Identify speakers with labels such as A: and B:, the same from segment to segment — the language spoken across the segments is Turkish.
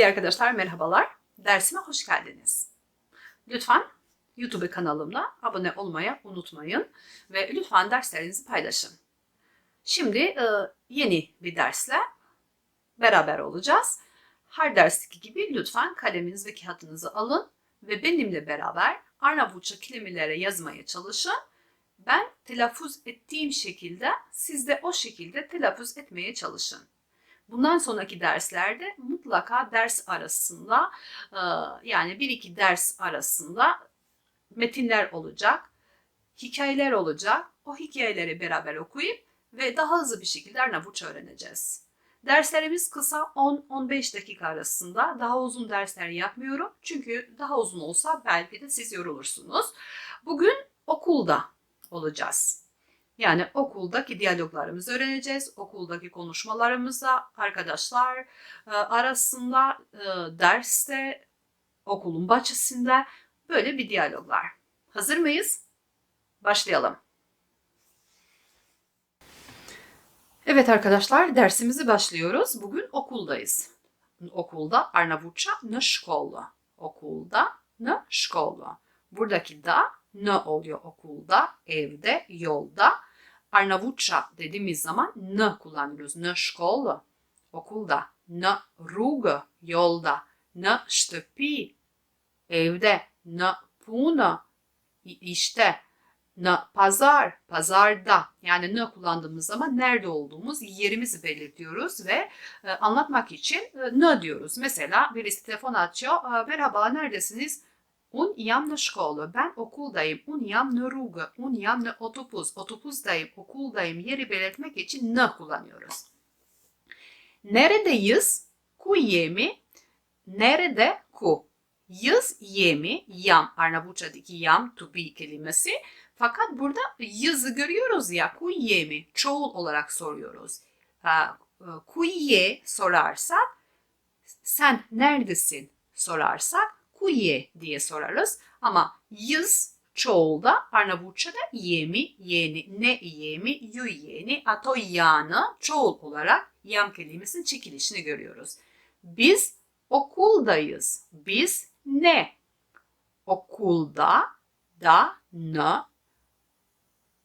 A: Sevgili arkadaşlar merhabalar. Dersime hoş geldiniz. Lütfen YouTube kanalımda abone olmayı unutmayın ve lütfen derslerinizi paylaşın. Şimdi e, yeni bir dersle beraber olacağız. Her dersteki gibi lütfen kaleminiz ve kağıtınızı alın ve benimle beraber Arnavutça kelimelere yazmaya çalışın. Ben telaffuz ettiğim şekilde siz de o şekilde telaffuz etmeye çalışın. Bundan sonraki derslerde mutlaka ders arasında e, yani bir iki ders arasında metinler olacak, hikayeler olacak. O hikayeleri beraber okuyup ve daha hızlı bir şekilde Arnavutça öğreneceğiz. Derslerimiz kısa 10-15 dakika arasında. Daha uzun dersler yapmıyorum. Çünkü daha uzun olsa belki de siz yorulursunuz. Bugün okulda olacağız. Yani okuldaki diyaloglarımızı öğreneceğiz. Okuldaki konuşmalarımızda arkadaşlar e, arasında e, derste, okulun bahçesinde böyle bir diyaloglar. Hazır mıyız? Başlayalım. Evet arkadaşlar dersimizi başlıyoruz. Bugün okuldayız. Okulda Arnavutça ne şkolu. Okulda ne şkolu. Buradaki da ne oluyor okulda, evde, yolda. Arnavutça dediğimiz zaman ne kullanıyoruz. Ne şkolu, okulda. Ne rugo, yolda. Ne ştepi, evde. Ne puno, işte. Ne pazar, pazarda. Yani ne kullandığımız zaman nerede olduğumuz yerimizi belirtiyoruz ve e, anlatmak için e, ne diyoruz. Mesela birisi telefon açıyor. Merhaba neredesiniz? Un jam na školu, ben okuldayım. Un jam na rruga, un jam na otobus, otobustayım, okuldayım. Yeri belirtmek için ne kullanıyoruz. Neredeyiz? Ku yemi. Nerede ku? Yız yemi, yam. Arnavutçadaki yam to be kelimesi. Fakat burada yazı görüyoruz ya ku yemi. Çoğul olarak soruyoruz. Ha, ku ye sorarsak sen neredesin sorarsak kuye diye sorarız. Ama yız çoğulda Arnavutça'da yemi, yeni, ne yemi, yu yeni, ato yanı çoğul olarak yam kelimesinin çekilişini görüyoruz. Biz okuldayız. Biz ne? Okulda da ne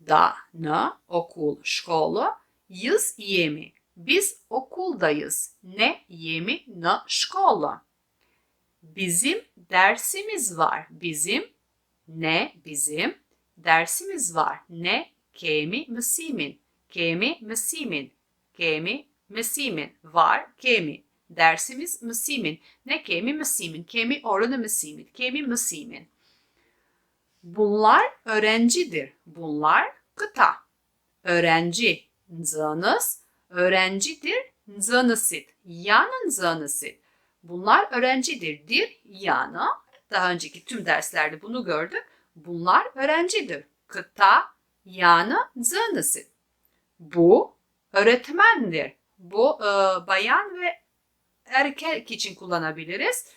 A: da ne okul şkolu yız yemi. Biz okuldayız. Ne yemi ne şkolu. Bizim dersimiz var. Bizim ne bizim dersimiz var. Ne kemi mesimin. Kemi mesimin. Kemi mesimin var. Kemi dersimiz mesimin. Ne kemi mesimin. Kemi oranı mesimin. Kemi mesimin. Bunlar öğrencidir. Bunlar kıta. Öğrenci nzanız öğrencidir nzanısit. Yanın nzanısit. Bunlar öğrencidir. Dir, yana. Daha önceki tüm derslerde bunu gördük. Bunlar öğrencidir. Kıta, yana, zınısı. Bu öğretmendir. Bu e, bayan ve erkek için kullanabiliriz.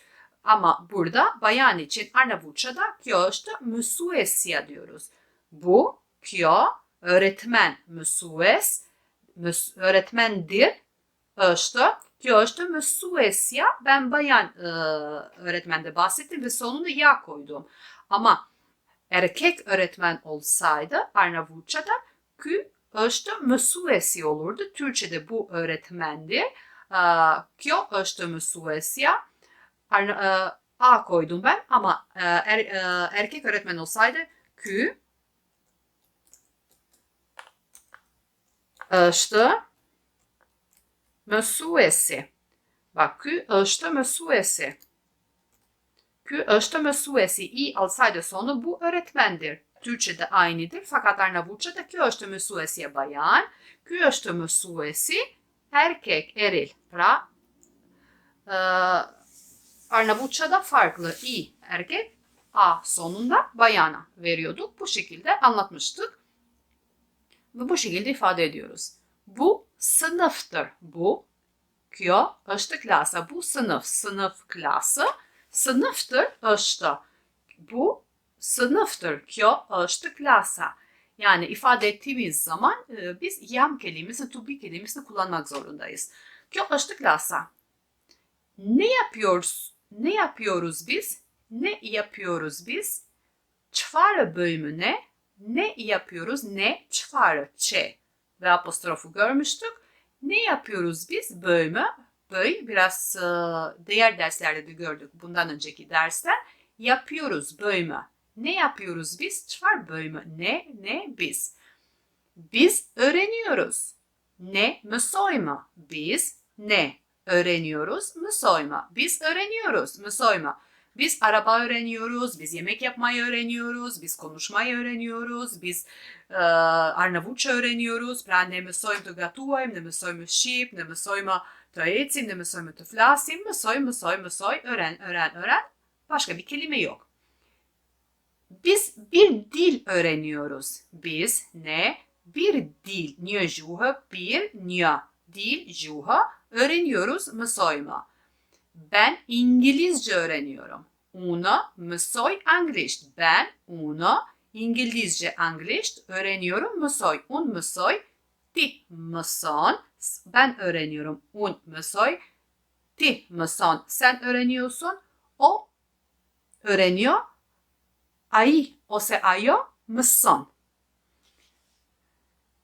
A: Ama burada bayan için Arnavutça'da kyoşta müsuesiya diyoruz. Bu kyo öğretmen müsues öğretmendir. İşte Gördüm Suesya ben bayan e, öğretmende bahsettim ve sonunda ya koydum. Ama erkek öğretmen olsaydı Arnavutça'da kü ölçtü Suesya olurdu. Türkçe'de bu öğretmendi. Kyo ölçtü Suesya. A koydum ben ama er, erkek öğretmen olsaydı kü ölçtü Mösuesi. Bak kü ölçtü mösuesi. Kü ölçtü mösuesi. i alsaydı sonu bu öğretmendir. Türkçe'de aynıdır fakat Arnavutça'da kü ölçtü mösuesiye bayan. Kü ölçtü mösuesi erkek, eril. Pra, e, Arnavutça'da farklı i erkek, a sonunda bayana veriyorduk. Bu şekilde anlatmıştık. Ve bu şekilde ifade ediyoruz. Bu sınıftır. Bu kyo öştü klasa. Bu sınıf, sınıf klası. Sınıftır öştü. Bu sınıftır. Kyo öştü klasa. Yani ifade ettiğimiz zaman e, biz yam kelimesi, to be kelimesini kullanmak zorundayız. Kyo öştü klasa. Ne yapıyoruz? Ne yapıyoruz biz? Ne yapıyoruz biz? Çfarı bölümüne ne yapıyoruz? Ne çfarı ç ve apostrofu görmüştük. Ne yapıyoruz biz? Bölümü böyle biraz e, diğer derslerde de gördük bundan önceki dersten. Yapıyoruz bölümü. Ne yapıyoruz biz? Çfar bölümü. Ne? Ne? Biz. Biz öğreniyoruz. Ne? Müsoyma. Biz ne? Öğreniyoruz. Müsoyma. Biz öğreniyoruz. Müsoyma. Biz araba öğreniyoruz, biz yemek yapmayı öğreniyoruz, biz konuşmayı öğreniyoruz, biz e, Arnavutça öğreniyoruz. Ben ne müsoyim to gatujem, ne müsoyim şip, ne müsoyim to etsim, ne müsoyim to flasim, müsoy, müsoy, müsoy, öğren, öğren, öğren. Başka bir kelime yok. Biz bir dil öğreniyoruz. Biz ne? Bir dil. Një gjuhë, bir, një. Dil, gjuhë. Öğreniyoruz. Mësojmë. Ben İngilizce öğreniyorum. Uno mësoj anglisht. Ben, uno, İngilizce anglisht öğreniyorum. Mësoj. Un mësoj. Ti mëson. Ben öğreniyorum. Un mësoj. Ti mëson. Sen öğreniyorsun. O öğreniyor. Ai ose ayo mısın?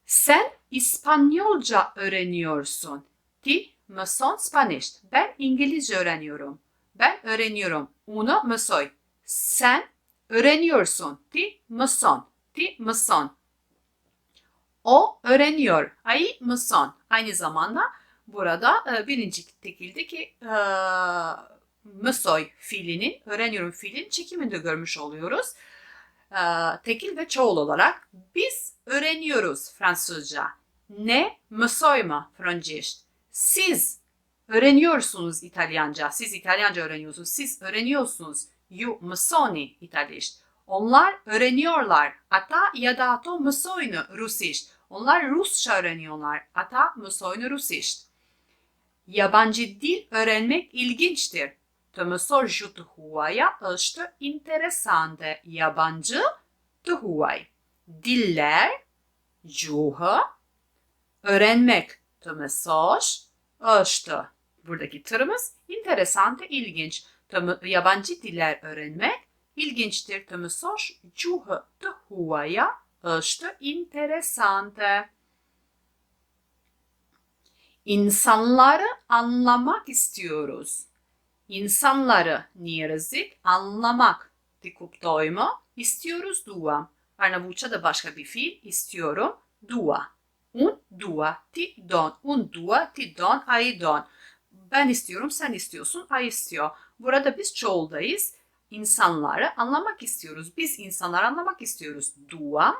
A: Sen İspanyolca öğreniyorsun. Ti mısın Spanish? Ben İngilizce öğreniyorum. Ben öğreniyorum. Uno mısoy. Sen öğreniyorsun. Ti mısın? Ti mısın? O öğreniyor. Ay mısın? Aynı zamanda burada e, birinci tekildeki e, Mısoy fiilinin, öğreniyorum fiilin çekimini de görmüş oluyoruz. Ee, tekil ve çoğul olarak biz öğreniyoruz Fransızca. Ne? Mısoy mu Fransız? Siz öğreniyorsunuz İtalyanca. Siz İtalyanca öğreniyorsunuz. Siz öğreniyorsunuz. You mısoni İtalyanca. Onlar öğreniyorlar. Ata ya da to mısoynu Rusiş. Onlar Rusça öğreniyorlar. Ata mısoynu Rusiş. Yabancı dil öğrenmek ilginçtir. Gjuhë të huaja është interesante. Yabancı të huaj. Diller, gjuhë, öğrenmek të është. Buradaki tırımız interesante, ilginç. Të mı- yabancı diller öğrenmek ilginçtir. Mësosh gjuhë të huaja është interesante. İnsanları anlamak istiyoruz. İnsanları nierzik anlamak ti kuptojmë istiyoruz dua. Arnavutça da başka bir fiil istiyorum dua. Un dua ti don. Un dua ti don ai don. Ben istiyorum sen istiyorsun ay istiyor. Burada biz çoğuldayız. İnsanları anlamak istiyoruz. Biz insanları anlamak istiyoruz. Duam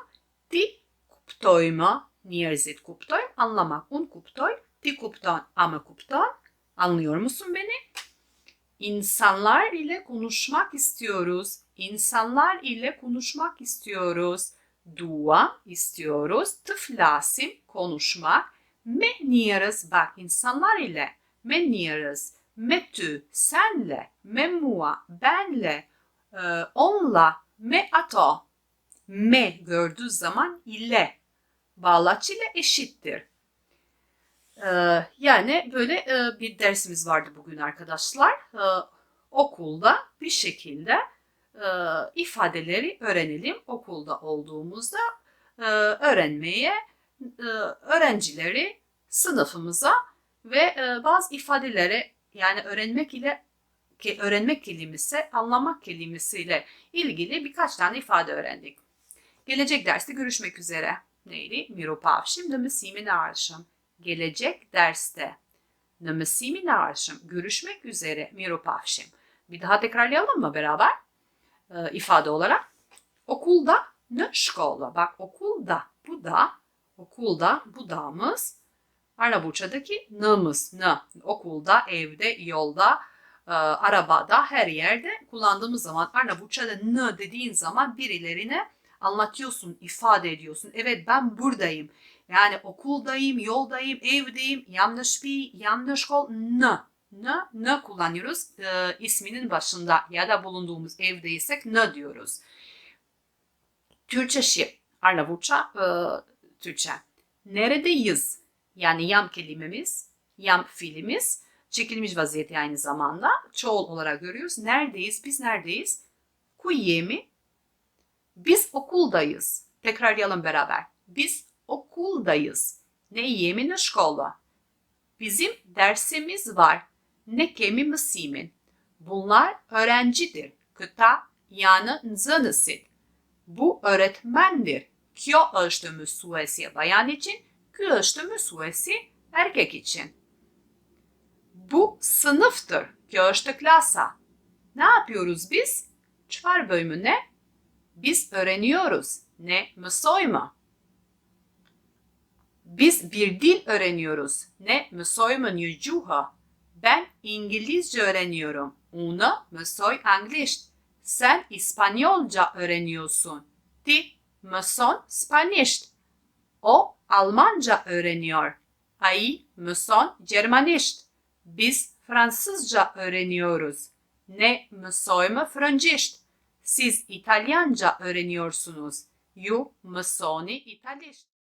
A: ti kuptojmë njerëzit kuptoj anlamak. Un kuptoj ti kupton ama kupton. Anlıyor musun beni? İnsanlar ile konuşmak istiyoruz. İnsanlar ile konuşmak istiyoruz. Dua istiyoruz. Tıflasim konuşmak. Meniyoruz bak insanlar ile. Meniyoruz. Metü senle. Memua benle. e, onla. Me ato. Me gördüğü zaman ile. Bağlaç ile eşittir. Ee, yani böyle e, bir dersimiz vardı bugün arkadaşlar. Ee, okulda bir şekilde e, ifadeleri öğrenelim. Okulda olduğumuzda e, öğrenmeye e, öğrencileri sınıfımıza ve e, bazı ifadeleri yani öğrenmek ile ki öğrenmek kelimesi, anlamak kelimesiyle ilgili birkaç tane ifade öğrendik. Gelecek derste görüşmek üzere. Neydi? Miropav. Şimdi mi simin arşım gelecek derste në mësimin e ardhshëm görüşmek üzere Miropavshim. Bir daha tekrarlayalım mı beraber? Ee, ifade olarak. Okulda, në shkolla. Bak okulda, bu da, okulda, bu da'mız. Arnavutçadaki na'mız, n. Okulda, evde, yolda, e, arabada, her yerde kullandığımız zaman Arnavutçada n dediğin zaman birilerine anlatıyorsun, ifade ediyorsun. Evet ben buradayım. Yani okuldayım, yoldayım, evdeyim, yanlış bir, yanlış kol, n. N, n kullanıyoruz e, isminin başında ya da bulunduğumuz evdeysek n diyoruz. Türkçe şiir, Arnavutça, e, Türkçe. Neredeyiz? Yani yam kelimemiz, yam fiilimiz çekilmiş vaziyeti aynı zamanda. Çoğul olarak görüyoruz. Neredeyiz? Biz neredeyiz? Kuyemi. Biz okuldayız. Tekrarlayalım beraber. Biz okuldayız. Ne yemin şkola. Bizim dersimiz var. Ne kemi misimin. Bunlar öğrencidir. Kıta yanı nzanısit. Bu öğretmendir. Kyo është mësuesi bayan için, ky është mësuesi erkek için. Bu sınıftır. Kjo është klasa. Ne yapıyoruz biz? Çfarë bölümü ne? Biz öğreniyoruz. Ne? Mësojmë. Biz bir dil öğreniyoruz. Ne? Mësojmë një gjuhë. Ben İngilizce öğreniyorum. Unë mësoj anglisht. Sen İspanyolca öğreniyorsun. Ti mëson spanisht. O Almanca öğreniyor. Ai mëson Gjermanisht. Biz Fransızca öğreniyoruz. Ne mësojmë frëngjisht. Siz İtalyanca öğreniyorsunuz. Ju mësoni italisht.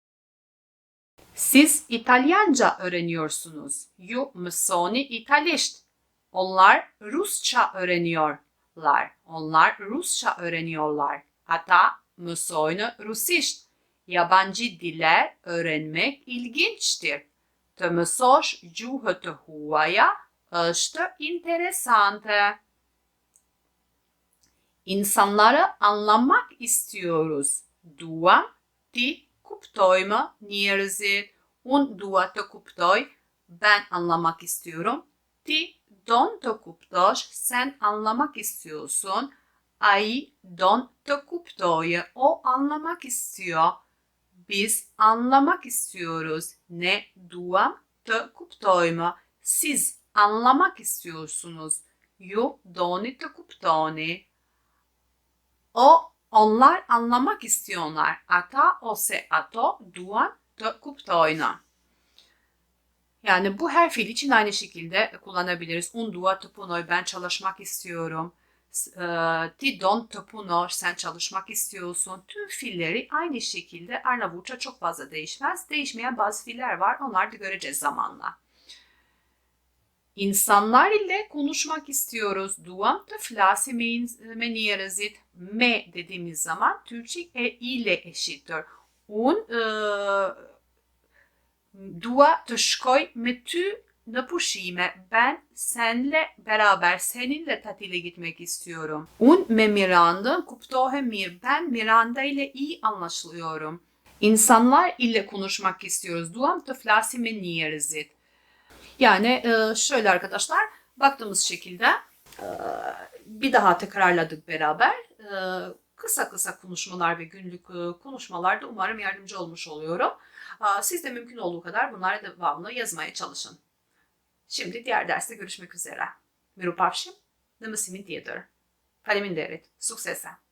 A: Siz İtalyanca öğreniyorsunuz. Ju mësoni italisht. Onlar Rusça öğreniyorlar. Onlar Rusça öğreniyorlar. Ata mësojnë rusisht. Yabancı diller öğrenmek ilginçtir. Të mësosh gjuhët të huaja është interesante. İnsanları anlamak istiyoruz. Duam ti kuptojmë njerëzit. Unë dua të kuptoj, ben anlamak istiyorum. Ti don të kuptosh, sen anlamak istiyorsun. Ai don të kuptojë, o anlamak istiyor. Biz anlamak istiyoruz. Ne duam të kuptojmë. Siz anlamak istiyorsunuz. Ju doni të kuptoni. O onlar anlamak istiyorlar. Ata ose ato duan të kuptojnë. Yani bu her fiil için aynı şekilde kullanabiliriz. Un dua të punoj, ben çalışmak istiyorum. E, Ti don të punosh, sen çalışmak istiyorsun. Tüm fiilleri aynı şekilde Arnavutça çok fazla değişmez. Değişmeyen bazı fiiller var. Onları da göreceğiz zamanla. İnsanlar ile konuşmak istiyoruz. Duam të flasim me, ins- me dediğimiz zaman Türkçe e ile eşittir. Un e, dua të shkoj me ty në pushime. Ben senle beraber, seninle tatile gitmek istiyorum. Un me Miranda kuptohem mir. Ben Miranda ile iyi anlaşılıyorum. İnsanlar ile konuşmak istiyoruz. Duam të flasim me njerëzit. Yani e, şöyle arkadaşlar baktığımız şekilde e, bir daha tekrarladık beraber. E, Kısa kısa konuşmalar ve günlük konuşmalarda umarım yardımcı olmuş oluyorum. Siz de mümkün olduğu kadar bunları devamlı yazmaya çalışın. Şimdi diğer derste görüşmek üzere. Mirupavşim, Namasimin Theater. Faleminderit. Succesa!